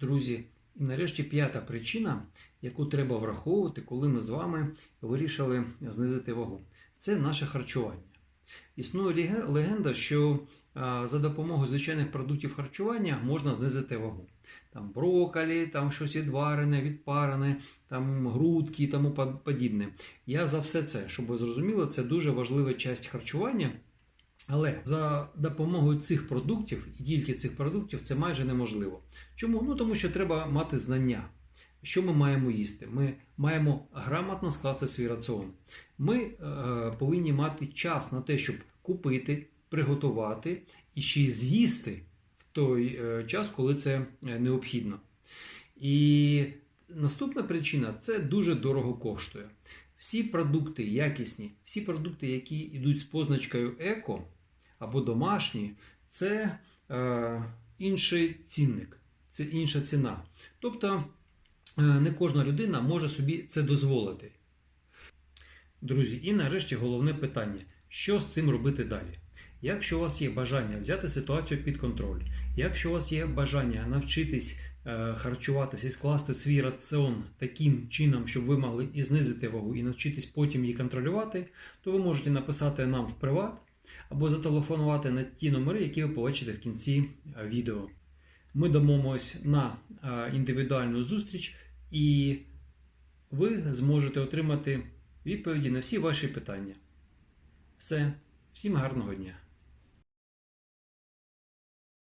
друзі. І нарешті п'ята причина, яку треба враховувати, коли ми з вами вирішили знизити вагу, це наше харчування. Існує легенда, що за допомогою звичайних продуктів харчування можна знизити вагу. Там брокколі, там щось відварене, відпарене, там грудки і тому подібне. Я за все це, щоб ви зрозуміли, це дуже важлива часть харчування. Але за допомогою цих продуктів і тільки цих продуктів це майже неможливо. Чому? Ну тому що треба мати знання. Що ми маємо їсти? Ми маємо грамотно скласти свій раціон. Ми е, повинні мати час на те, щоб купити, приготувати і ще й з'їсти в той е, час, коли це е, необхідно. І наступна причина це дуже дорого коштує. Всі продукти якісні, всі продукти, які йдуть з позначкою еко або домашні, це е, інший цінник, це інша ціна. Тобто е, не кожна людина може собі це дозволити. Друзі, і нарешті головне питання: що з цим робити далі? Якщо у вас є бажання взяти ситуацію під контроль, якщо у вас є бажання навчитись е, харчуватися і скласти свій раціон таким чином, щоб ви могли і знизити вагу, і навчитись потім її контролювати, то ви можете написати нам в приват або зателефонувати на ті номери, які ви побачите в кінці е, відео. Ми домовимось на е, індивідуальну зустріч, і ви зможете отримати відповіді на всі ваші питання. Все, всім гарного дня!